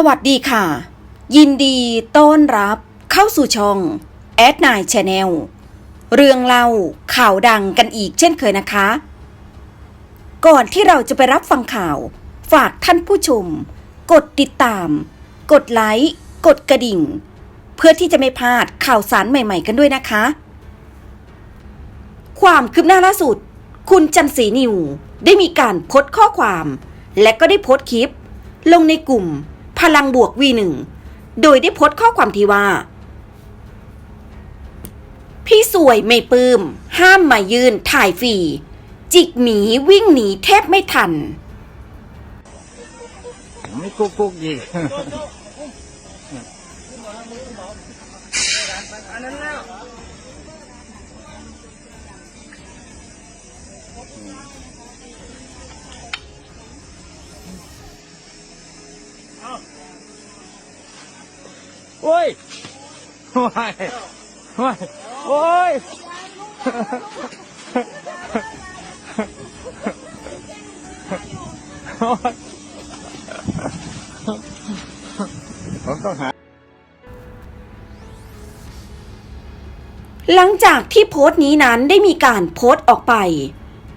สวัสดีค่ะ ยินดีต้อนรับเข้าสู่ช่องแอดนายชาแนลเรื่องเล่าข่าวดังกันอีกเช่นเคยนะคะ ก่อนที่เราจะไปรับฟังข่าว ฝากท่านผู้ชม กดติดตาม กดไลค์ กดกระดิ่ง เพื่อที่จะไม่พลาดข่าวสารใหม่ ๆ กันด้วยนะคะ ความคืบหน้าล่าสุด คุณจันสีนิวได้มีการโพสข้อความ และก็ได้โพสคลิป ลงในกลุ่ม พลังบวก V1 โดยได้โพสต์ข้อความที่ว่า พี่สวยไม่ปลื้ม ห้ามมายืนถ่ายฟรีจิกหมีวิ่งหนีแทบไม่ทัน ไม่กุ๊กกุ๊กอีก โอ้ยโอ้ยโอ้ยโอ้ยผมต้องหาหลังจากที่โพสต์นี้นั้นได้มีการโพสต์ออกไป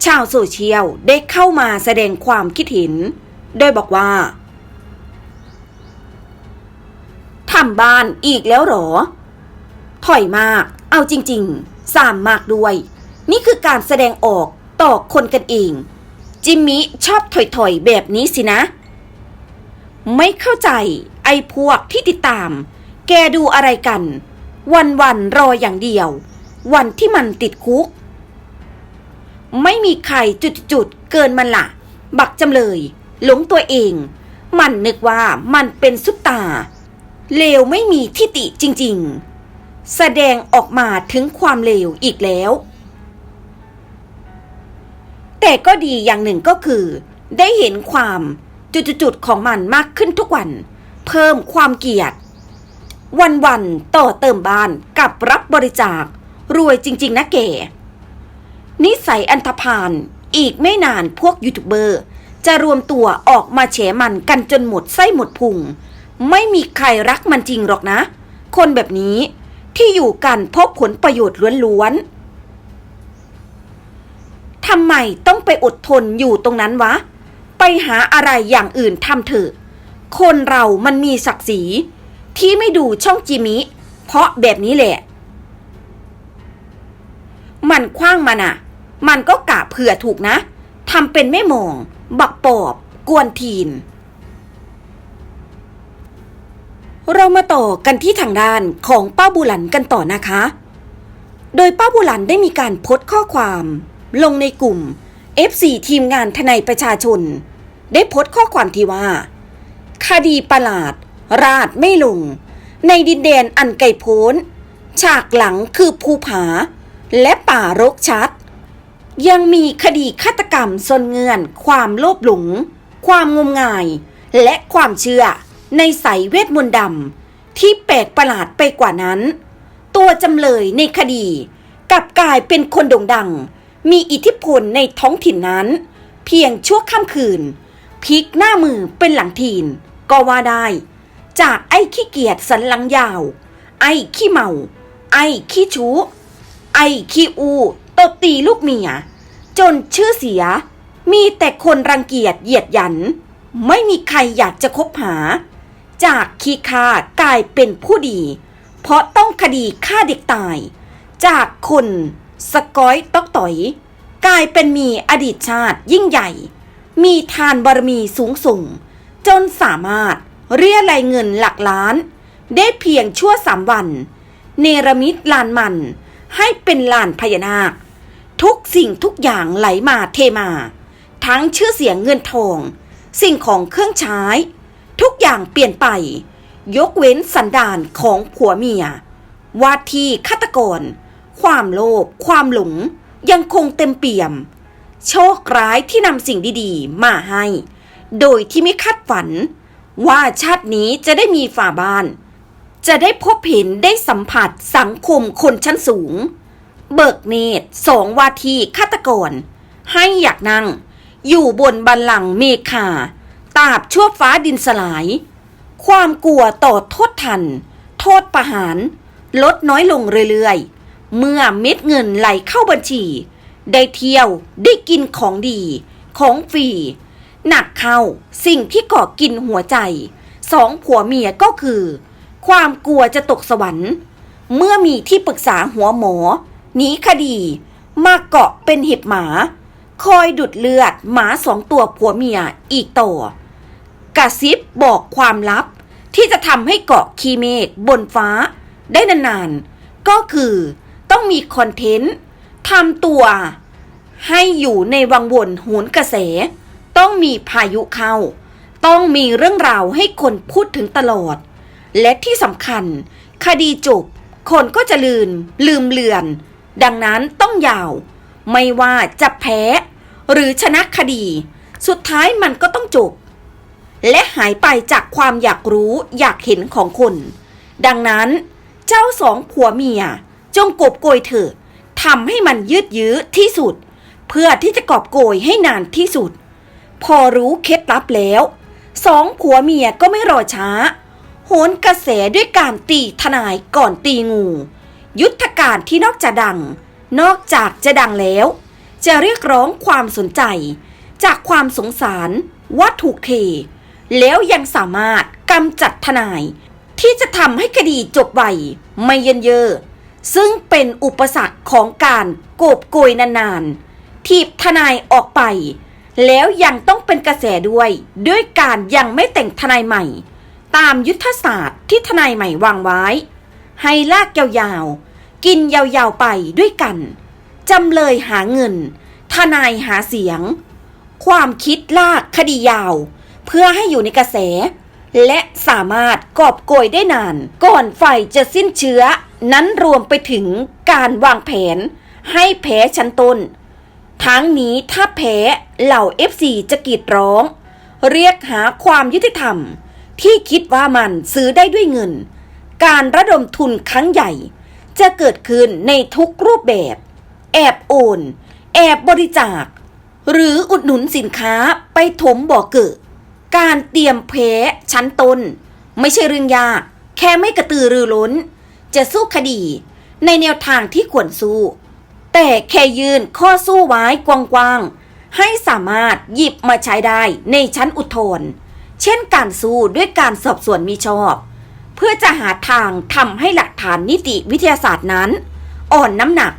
ชาวโซเชียลได้เข้ามาแสดงความคิดเห็น โดยบอกว่าำบ้านอีกแล้วหรอ ถอยมาก เอาจริงๆ สามมากด้วย นี่คือการแสดงออกต่อคนกันเอง จิมมี่ชอบถอยๆ แบบนี้สินะ ไม่เข้าใจไอ้พวกที่ติดตาม แกดูอะไรกัน วันๆ รออย่างเดียว วันที่มันติดคุก ไม่มีใครจุดๆ เกินมันล่ะ บักจำเลย หลงตัวเอง มันนึกว่ามันเป็นซุปตา เลวไม่มีทิติจริง ๆ แสดงออกมาถึงความเลวอีกแล้ว แต่ก็ดีอย่างหนึ่งก็คือ ได้เห็นความจุดๆของมันมากขึ้นทุกวัน เพิ่มความเกลียดวันๆต่อเติมบ้านกับรับบริจาค รวยจริง ๆ นะเก๋นิสัยอันธพาลอีกไม่นานพวกยูทูบเบอร์ จะรวมตัวออกมาแฉมันกันจนหมดไส้หมดพุง ไม่มีใครรักมันจริงหรอกนะ คนแบบนี้ที่อยู่กันพราะผลประโยชน์ล้วนๆทำไมต้องไปอดทนอยู่ตรงนั้นวะ ไปหาอะไรอย่างอื่นทำเถอะ คนเรามันมีศักดิ์ศรีที่ไม่ดูช่องจิมิ เพราะแบบนี้แหละ มันคว้างมันอะมันก็กะเผื่อถูกนะทำเป็นไม่มอง บักปอบ กวนทีน เรามาต่อกันที่ทางด้านของป้าบุหลันกันต่อนะคะ โดยป้าบุหลันได้มีการโพสต์ข้อความ ลงในกลุ่ม F4 ทีมงานทนายประชาชน ได้โพสต์ข้อความที่ว่า คดีประหลาด ราดไม่ลง ในดินแดนอันไกลโพ้น ฉากหลังคือภูผา และป่ารกชัด ยังมีคดีฆาตกรรมซนเงื่อน ความโลภหลง ความงมงาย และความเชื่อ ในสายเวทมนต์ดำที่แปลกประหลาดไปกว่านั้น ตัวจำเลยในคดีกลับกลายเป็นคนโด่งดัง มีอิทธิพลในท้องถิ่นนั้น เพียงชั่วค่ำคืนพลิกหน้ามือเป็นหลังทีน ก็ว่าได้ จากไอ้ขี้เกียจสันหลังยาว ไอ้ขี้เมา ไอ้ขี้ชู้ไอ้ขี้อูตบตีลูกเมีย จนชื่อเสีย มีแต่คนรังเกียจเหยียดหยัน ไม่มีใครอยากจะคบหา จากขี้ขากลายเป็นผู้ดี เพราะต้องคดีฆ่าเด็กตาย จากคนสกอยตอกต่อย กลายเป็นมีอดีตชาติยิ่งใหญ่ มีทานบารมีสูงส่ง จนสามารถเรียรายเงินหลักล้าน ได้เพียงชั่วสามวัน เนรมิตลานมันให้เป็นลานพญานาค ทุกสิ่งทุกอย่างไหลมาเทมา ทั้งชื่อเสียงเงินทอง สิ่งของเครื่องใช้ ทุกอย่างเปลี่ยนไป ยกเว้นสันดานของผัวเมียว่าที่ฆาตกร ความโลภความหลงยังคงเต็มเปี่ยม โชคร้ายที่นำสิ่งดีๆ มาให้ โดยที่ไม่คาดฝัน ว่าชาตินี้จะได้มีฝาบ้าน จะได้พบเห็นได้สัมผัสสังคมคนชั้นสูง เบิกเนตรสองวาทีฆาตกร ให้อยากนั่ง อยู่บนบัลลังก์เมฆา ตราบชั่วฟ้าดินสลาย ความกลัวต่อโทษทัน โทษประหาร ลดน้อยลงเรื่อยๆ เมื่อเม็ดเงินไหลเข้าบัญชี ได้เที่ยวได้กินของดี ของฟรี หนักเข้าสิ่งที่ก่อกินหัวใจ สองผัวเมียก็คือ ความกลัวจะตกสวรรค์ เมื่อมีที่ปรึกษาหัวหมอหนีคดีมาเกาะเป็นเห็บหมา คอยดุดเลือดหมาสองตัวผัวเมียอีกต่อ กระซิบบอกความลับ ที่จะทำให้เกาะคีเมฆบนฟ้า ได้นานๆ ก็คือต้องมีคอนเทนต์ทำตัว ให้อยู่ในวังวนโหนกระแส ต้องมีพายุเข้า ต้องมีเรื่องราวให้คนพูดถึงตลอด และที่สำคัญ คดีจบ คนก็จะลืม ลืมเลือน ดังนั้นต้องยาว ไม่ว่าจะแพ้ หรือชนะคดี สุดท้ายมันก็ต้องจบ และหายไปจากความอยากรู้อยากเห็นของคน ดังนั้น เจ้าสองผัวเมีย จงกบโกยเถอะทำให้มันยืดยื้อที่สุด เพื่อที่จะกอบโกยให้นานที่สุด พอรู้เคล็ดลับแล้วสองผัวเมียก็ไม่รอช้า โหนกระแสด้วยการตีทนายก่อนตีงู ยุทธการที่นอกจากดัง นอกจากจะดังแล้ว จะเรียกร้องความสนใจ จากความสงสารว่าถูกเท แล้วยังสามารถกำจัดทนาย ที่จะทำให้คดีจบไวไม่เยินเยอซึ่งเป็นอุปสรรคของการโกบโกยนานๆ ทีบทนายออกไป แล้วยังต้องเป็นกระแสด้วย ด้วยการยังไม่แต่งทนายใหม่ ตามยุทธศาสตร์ที่ทนายใหม่วางไว้ ให้ลากยาวๆ กินยาวๆไปด้วยกัน จำเลยหาเงิน ทนายหาเสียง ความคิดลากคดียาว เพื่อให้อยู่ในกระแส และสามารถกอบโกยได้นาน ก่อนไฟจะสิ้นเชื้อ นั้นรวมไปถึงการวางแผน ให้แพ้ชั้นต้น ทั้งนี้ถ้าแพ้เหล่า FC จะกรีดร้อง เรียกหาความยุติธรรม ที่คิดว่ามันซื้อได้ด้วยเงิน การระดมทุนครั้งใหญ่ จะเกิดขึ้นในทุกรูปแบบ แอบโอน แอบบริจาคหรืออุดหนุนสินค้าไปถมบ่อเกิด การเตรียมแพ้ชั้นต้น ไม่ใช่เรื่องยาก แค่ไม่กระตือรือร้น จะสู้คดี ในแนวทางที่ควรสู้ แต่แค่ยืนข้อสู้ไว้กว้างๆ ให้สามารถหยิบมาใช้ได้ในชั้นอุทธรณ์เช่นการสู้ด้วยการสอบสวนมีชอบ เพื่อจะหาทางทำให้หลักฐานนิติวิทยาศาสตร์นั้น อ่อนน้ำหนัก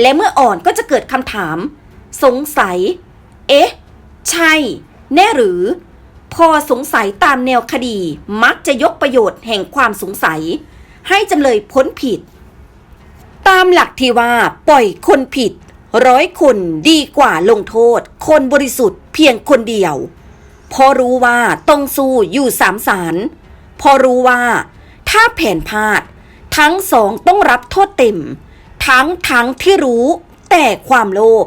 และเมื่ออ่อนก็จะเกิดคำถาม สงสัย เอ๊ะ ใช่ แน่หรือ พอสงสัยตามแนวคดีมักจะยกประโยชน์แห่งความสงสัย ให้จำเลยพ้นผิด ตามหลักที่ว่าปล่อยคนผิด ร้อยคนดีกว่าลงโทษ คนบริสุทธิ์เพียงคนเดียว พอรู้ว่าต้องสู้อยู่สามสารพอรู้ว่า ถ้าแผนพลาด ทั้งสองต้องรับโทษเต็ม ทั้งทั้งที่รู้ แต่ความโลภ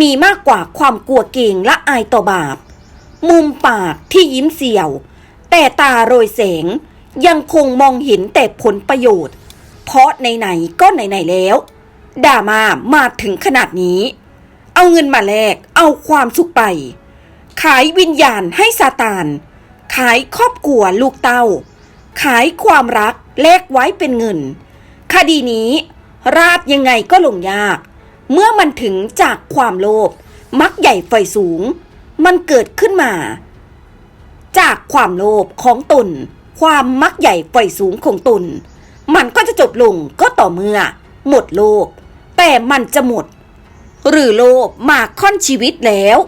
มีมากกว่าความกลัวเกรงและอายต่อบาป มุมปากที่ยิ้มเสียว แต่ตาโรยแสงยังคงมองเห็นแต่ผลประโยชน์ เพราะไหนๆก็ไหนๆแล้ว ด่ามามาถึงขนาดนี้ เอาเงินมาแลกเอาความสุขไป ขายวิญญาณให้ซาตาน ขายครอบครัวลูกเต้า ขายความรักแลกไว้เป็นเงิน คดีนี้ ราบยังไงก็ลงยาก เมื่อมันถึงจากความโลภมักใหญ่ไฟสูง มันเกิดขึ้นมา จากความโลภของตน ความมักใหญ่ไฟสูงของตน มันก็จะจบลงก็ต่อเมื่อ หมดโลภแต่มันจะหมด หรือโลภมาค่อนชีวิตแล้ว